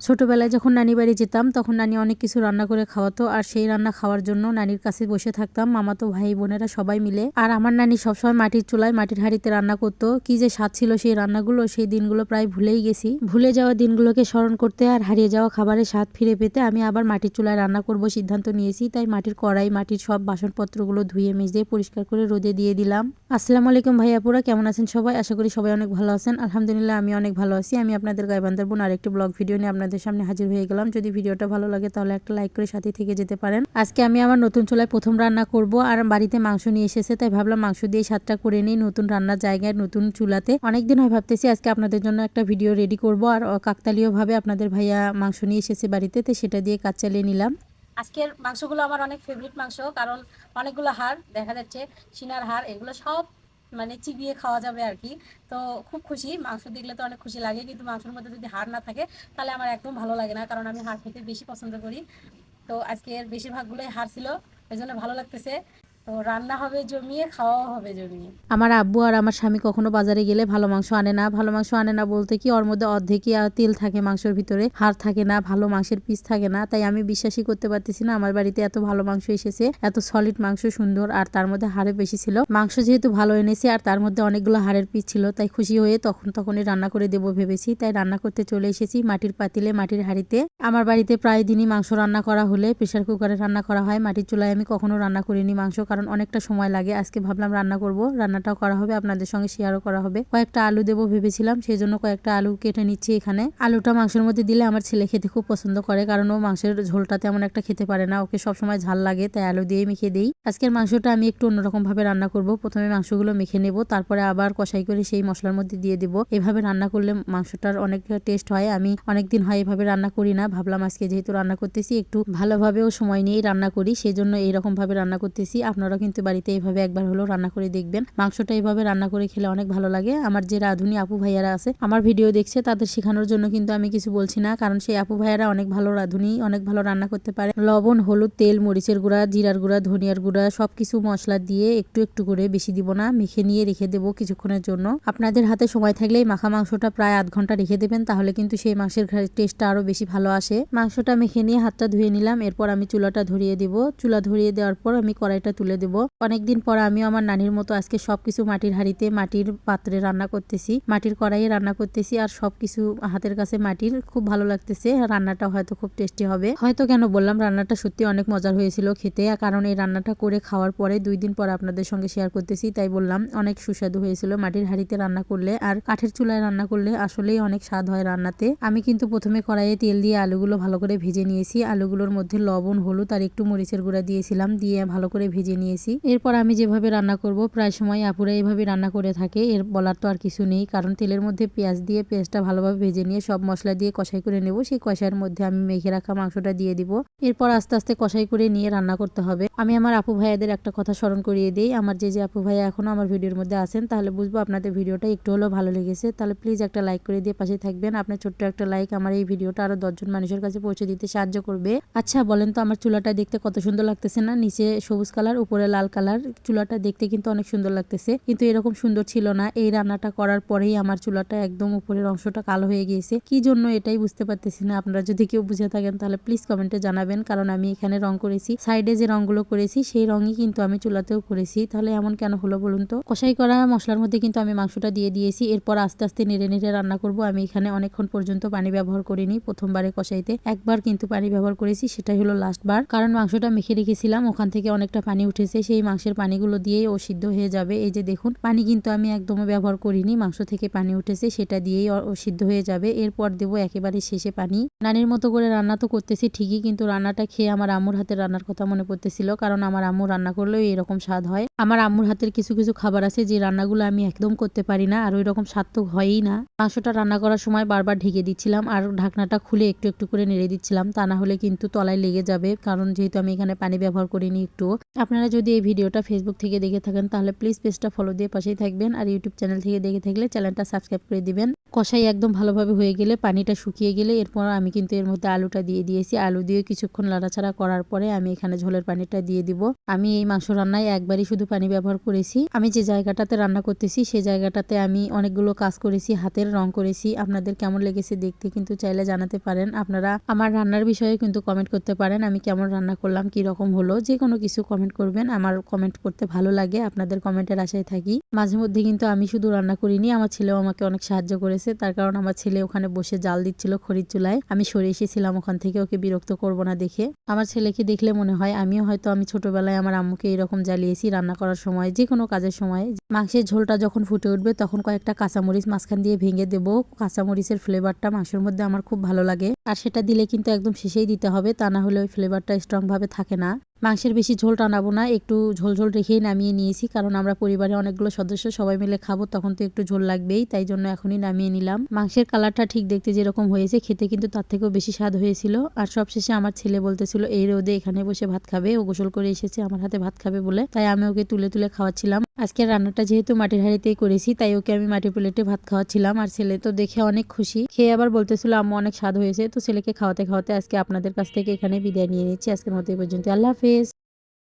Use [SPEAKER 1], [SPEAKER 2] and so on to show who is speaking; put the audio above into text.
[SPEAKER 1] ছোটবেলায় যখন নানি বাড়ি যেতাম, তখন নানি অনেক কিছু রান্না করে খাওয়াতো। আর সেই রান্না খাওয়ার জন্য নানির কাছে বসে থাকতাম। মামাতো ভাই বোনেরা সবাই মিলে। আর আমার নানি সবসময় মাটির চুলায় মাটির হাঁড়িতে রান্না করতো। কি যে স্বাদ ছিল সেই রান্নাগুলো, সেই দিনগুলো প্রায় ভুলেই গেছি। ভুলে যাওয়া দিনগুলোকে স্মরণ করতে আর হারিয়ে যাওয়া খাবারের স্বাদ ফিরে পেতে আমি আবার মাটির চুলায় রান্না করব সিদ্ধান্ত নিয়েছি। তাই মাটির কড়াই, মাটির সব বাসনপত্রগুলো ধুয়ে, মেজে, পরিষ্কার করে রোদে দিয়ে দিলাম। আসসালামু আলাইকুম ভাইয়াপুরা কেমন আছেন সবাই? আশা করি সবাই অনেক ভালো আছেন। আলহামদুলিল্লাহ, আমি অনেক ভালো আছি। আমি আপনাদের গাইবান্ধার বোন আরেকটি ব্লগ ভিডিও নিয়ে আপনাদের সামনে হাজির হয়ে গেলাম। যদি ভিডিওটা ভালো লাগে তাহলে একটা লাইক করে সাথে থেকে যেতে পারেন। আজকে আমি আমার নতুন চুলায় প্রথম রান্না করব আর বাড়িতে মাংস নিয়ে এসেছে, তাই ভাবলাম মাংস দিয়ে স্বাদটা করে নিই নতুন রান্নার জায়গায়, নতুন চুলাতে। অনেকদিন হয় ভাবতেছি আজকে আপনাদের জন্য একটা ভিডিও রেডি করব আর কাকতালীয় ভাবে আপনাদের ভাইয়া মাংস নিয়ে এসেছে বাড়িতে তো সেটা দিয়ে কাজ চালিয়ে নিলাম।
[SPEAKER 2] আজকের মাংসগুলো আমার অনেক ফেভারিট মাংস, কারণ অনেকগুলো হাড় দেখা যাচ্ছে, সিনার হাড়, এগুলো সব মানে চিবিয়ে খাওয়া যাবে আর কি। তো খুব খুশি, মাংস দেখলে তো অনেক খুশি লাগে, কিন্তু মাংসের মধ্যে যদি হাড় না থাকে, তাহলে আমার একদম ভালো লাগে না, কারণ আমি হাড় খেতে বেশি পছন্দ করি। তো আজকের বেশিরভাগগুলোই হাড় ছিল ওই জন্য ভালো লাগতেছে। তো রান্না হবে জমিয়ে, খাওয়াও হবে জমিয়ে।
[SPEAKER 1] আমার আব্বু আর আমার স্বামী কখনো বাজারে গেলে ভালো মাংস আনে না। ভালো মাংস আনে না বলতে কি ওর মধ্যে অর্ধেকই তেল থাকে মাংসের ভিতরে, হাড় থাকে না, ভালো মাংসের পিস থাকে না। তাই আমি বিশ্বাসই করতে পারতেছি না আমার বাড়িতে এত ভালো মাংস এসেছে, এত সলিড মাংস সুন্দর আর তার মধ্যে হাড়ে বেশি ছিল। মাংস যেহেতু ভালো এনেছে আর তার মধ্যে অনেকগুলো হাড়ের পিস ছিল, তাই খুশি হয়ে তখন তখনই রান্না করে দেবো ভেবেছি। তাই রান্না করতে চলে এসেছি মাটির পাতিলে, মাটির হাড়িতে। আমার বাড়িতে প্রায় দিনই মাংস রান্না করা হলে প্রেশার কুকারে রান্না করা হয়। মাটির চুলায় আমি কখনো রান্না করিনি মাংস। কারণ অনেকটা সময় লাগে। আজকে ভাবলাম রান্না করব। রান্নাটাও করা হবে, আপনাদের সঙ্গে শেয়ারও করা হবে। কয়েকটা আলু দেবো ভেবেছিলাম সেই জন্য কয়েকটা আলু কেটে নিচ্ছি এখানে। আলুটা মাংসের মধ্যে দিলে আমার ছেলে খেতে খুব পছন্দ করে, কারণ ও মাংসের ঝোলটা তেমন একটা খেতে পারে না। ওকে সবসময় ঝাল লাগে, তাই আলু দিয়ে মেখে দিই। আজকের মাংসটা আমি একটু অন্যরকম ভাবে রান্না করব। প্রথমে মাংসগুলো মেখে নেব, তারপরে আবার কষাই করে সেই মশলার মধ্যে দিয়ে দেব। এভাবে রান্না করলে মাংসটার অনেক টেস্ট হয়। আমি অনেকদিন হয় এভাবে রান্না করি না। ভাবলাম আজকে যেহেতু রান্না করতেছি, একটু ভালোভাবেও সময় নিয়েই রান্না করি সেই জন্য এইরকম ভাবে রান্না করতেছি। আপনারা কিন্তু বাড়িতে এইভাবে একবার হলেও রান্না করে দেখবেন। মাংসটা এইভাবে রান্না করে খেলে অনেক ভালো লাগে। আমার যে রাঁধুনি আপু ভাইয়ারা আছে, আমার ভিডিও দেখছে, তাদের শেখানোর জন্য কিন্তু আমি কিছু বলছি না, কারণ সেই আপু ভাইয়ারা অনেক ভালো রাঁধুনি, অনেক ভালো রান্না করতে পারে। লবণ, হলুদ, তেল, মরিচের গুঁড়া, জিরার গুঁড়া, ধনিয়ার গুঁড়া, সবকিছু মশলা দিয়ে একটু একটু করে বেশি দিব না, মেখে নিয়ে রেখে দেবো কিছুক্ষণের জন্য। আপনাদের হাতে সময় থাকলে এই মাখা মাংসটা প্রায় আধ ঘণ্টা রেখে দেবেন, তাহলে কিন্তু সেই মাংসের টেস্টটা আরও বেশি ভালো আসে। মাংসটা মেখে নিয়ে হাতটা ধুয়ে নিলাম, এরপর আমি চুলাটা ধরিয়ে দিব। চুলা ধরিয়ে দেওয়ার পর আমি কড়াইটা তুলে দেব। অনেকদিন পর আমিও আমার নানির মতো আজকে সবকিছু মাটির হাঁড়িতে মাটির পাত্রে রান্না করতেছি। মাটির কড়াইয়ে রান্না করতেছি আর সবকিছু হাতের কাছে মাটির। খুব ভালো লাগতেছে। রান্নাটা হয়তো খুব টেস্টি হবে। হয়তো কেন বললাম, রান্নাটা সত্যি অনেক মজার হয়েছিল খেতে। কারণ এই রান্নাটা করে খাওয়ার পরে দুই দিন পর আপনাদের সঙ্গে শেয়ার করতেছি, তাই বললাম, অনেক সুস্বাদু হয়েছিল মাটির হাঁড়িতে রান্না করলে। আর কাঠের চুলায় রান্না করলে আসলেই অনেক স্বাদ হয় রান্নাতে। আমি কিন্তু প্রথমে কড়াইয়ে তেল দিয়ে আলুগুলো ভালো করে ভেজে নিয়েছি। আলুগুলোর মধ্যে লবণ, হলুদ আর একটু মরিচের গুঁড়া দিয়েছিলাম। দিয়ে ভালো করে ভেজে নিয়েছি। এরপর আমি যেভাবে রান্না করব, প্রায় সময় আপুরা এইভাবে রান্না করে থাকে, এর বলার তো আর কিছু নেই। কারণ তেলের মধ্যে পেঁয়াজ দিয়ে পেঁয়াজটা ভালোভাবে ভেজে নিয়ে সব মশলা দিয়ে কষাই করে নেব। সেই কষাইয়ের মধ্যে আমি মেখে রাখা মাংসটা দিয়ে দিব। এরপর আস্তে আস্তে কষাই করে নিয়ে রান্না করতে হবে। আমি আমার আপু ভাইয়াদের একটা কথা স্মরণ করিয়ে দিই। আমার যে যে আপু ভাইয়া এখনও আমার ভিডিওর মধ্যে আছেন, তাহলে বুঝব আপনাদের ভিডিওটা একটু হলেও ভালো লেগেছে। তাহলে প্লিজ একটা লাইক করে দিয়ে পাশে থাকবেন। আপনার ছোট্ট একটা লাইক আমার এই ভিডিওটা আরও দশজন মানুষের কাছে পৌঁছে দিতে সাহায্য করবে। আচ্ছা বলেন তো আমার চুলাটা দেখতে কত সুন্দর লাগতেছে না? নিচে সবুজ কালার উপরে লাল কালার। চুলাটা দেখতে কিন্তু অনেক সুন্দর লাগতেছে। কিন্তু এরকম সুন্দর ছিল না। এই রান্নাটা করার পরেই আমার চুলাটা একদম উপরের অংশটা কালো হয়ে গিয়েছে। কি জন্য এটাই বুঝতে পারতেছি না। আপনারা যদি কেউ বুঝে থাকেন, তাহলে প্লিজ কমেন্টে জানাবেন। কারণ আমি এখানে রং করেছি। সাইডে যে রংগুলো করেছি, সেই রঙই কিন্তু আমি চুলাতেও করেছি। তাহলে এমন কেন হলো বলুন তো? কষাই করা মশলার মধ্যে কিন্তু আমি মাংসটা দিয়ে দিয়েছি। এরপর আস্তে আস্তে নেড়ে নেড়ে রান্না করব। আমি এখানে অনেকক্ষণ পর্যন্ত পানি ব্যবহার করিনি প্রথমবারে কষাইতে। একবার কিন্তু পানি ব্যবহার করেছি, সেটাই হলো লাস্ট বার। কারণ মাংসটা মেখে রেখেছিলাম। ওখান থেকে অনেকটা পানি উঠেছে, সেই মাংসের পানিগুলো দিয়েই ও সিদ্ধ হয়ে যাবে। এই যে দেখুন, পানি কিন্তু আমি একদমই ব্যবহার করিনি, মাংস থেকে পানি উঠেছে, সেটা দিয়েই ও সিদ্ধ হয়ে যাবে। এরপর দেবো একেবারে শেষে পানি। নানির মতো করে রান্না তো করতেছি ঠিকই, কিন্তু রান্নাটা খেয়ে আমার আম্মুর হাতের রান্নার কথা মনে পড়তেছিল, কারণ আমার আম্মু রান্না করলেও এরকম স্বাদ হয়। আমার আম্মুর হাতের কিছু কিছু খাবার আছে, যে রান্নাগুলো আমি একদম করতে পারি না, আর ওই রকম স্বাদ তো হয়ই না। মাংসটা রান্না করার সময় বারবার ঢেকে দিচ্ছিলাম, আর ঢাকনাটা খুলে একটু একটু করে নেড়ে দিচ্ছিলাম। তা না হলে কিন্তু তলায় লেগে যাবে, কারণ যেহেতু আমি এখানে পানি ব্যবহার করিনি একটু আপনারা যদি এই ভিডিওটা ফেসবুক থেকে দেখে থাকেন, তাহলে প্লিজ পেজটা ফলো দিয়ে পাশেই থাকবেন আর ইউটিউব চ্যানেল থেকে দেখে থাকলে চ্যানেলটা সাবস্ক্রাইব করে দিবেন। কষাই একদম ভালোভাবে হয়ে গেলে, পানিটা শুকিয়ে গেলে এরপর আমি কিন্তু এর মধ্যে আলুটা দিয়ে দিয়েছি। আলু দিয়ে কিছুক্ষণ লাড়াচাড়া করার পরে আমি এখানে ঝোলের পানিটা দিয়ে দিব। আমি এই মাংস রান্নায় একবারই শুধু পানি ব্যবহার করেছি। আমি যে জায়গাটাতে রান্না করতেছি, সেই জায়গাটাতে আমি অনেকগুলো কাজ করেছি, হাতের রং করেছি। আপনাদের কেমন লেগেছে দেখতে কিন্তু চাইলে জানাতে পারেন। আপনারা আমার রান্নার বিষয়ে কিন্তু কমেন্ট করতে পারেন, আমি কেমন রান্না করলাম কি রকম হলো যে কোনো কিছু কমেন্ট করবেন। আমার কমেন্ট করতে ভালো লাগে, আপনাদের কমেন্টের আশায় থাকি। মাঝে মধ্যে কিন্তু আমি শুধু রান্না করিনি, আমার ছেলেও আমাকে অনেক সাহায্য করেছে। তার কারণ আমার ছেলে ওখানে বসে জাল দিচ্ছিল খড়ির চুলায়। আমি সরে এসেছিলাম ওখান থেকে, ওকে বিরক্ত করব না দেখে। আমার ছেলেকে দেখলে মনে হয়, আমিও হয়তো আমি ছোটবেলায় আমার আম্মুকে এরকম জ্বালিয়েছি রান্না করার সময় যে কোনো কাজের সময়। মাংসের ঝোলটা যখন ফুটে উঠবে, তখন কয়েকটা কাঁচামরিচ মাঝখান দিয়ে ভেঙে দেব। কাঁচামরিচের ফ্লেভারটা মাংসের মধ্যে আমার খুব ভালো লাগে। আর সেটা দিলে কিন্তু একদম শেষেই দিতে হবে, তা না হলে ওই ফ্লেভারটা স্ট্রং ভাবে থাকে না। মাংসের বেশি ঝোল টানাবো না, একটু ঝোল ঝোল রেখেই নামিয়ে নিয়েছি, কারণ আমরা পরিবারে অনেকগুলো সদস্য, সবাই মিলে খাব, তখন তো একটু ঝোল লাগবেই, তাই জন্য এখনই নামিয়ে নিলাম। মাংসের কালারটা ঠিক দেখতে যেরকম হয়েছে, খেতে কিন্তু তার থেকেও বেশি স্বাদ হয়েছিল। আর সবশেষে আমার ছেলে বলতেছিল, এই রোদে এখানে বসে ভাত খাবে। ও গোসল করে এসেছে, আমার হাতে ভাত খাবে বলে। তাই আমি ওকে তুলে তুলে খাওয়াচ্ছিলাম। আজকে রান্নাটা যেহেতু মাটির হাঁড়িতেই করেছি, তাই ওকে আমি মাটির প্লেটে ভাত খাওয়াচ্ছিলাম। আর ছেলে তো দেখে অনেক খুশি। খেয়ে আবার বলতেছিল, আম্মু, অনেক স্বাদ হয়েছে। তো ছেলেকে খাওয়াতে খাওয়াতে আজকে আপনাদের কাছ থেকে এখানে বিদায় নিয়ে নিচ্ছি। আজকের মতো এই পর্যন্ত আল্লাহ হাফেজ।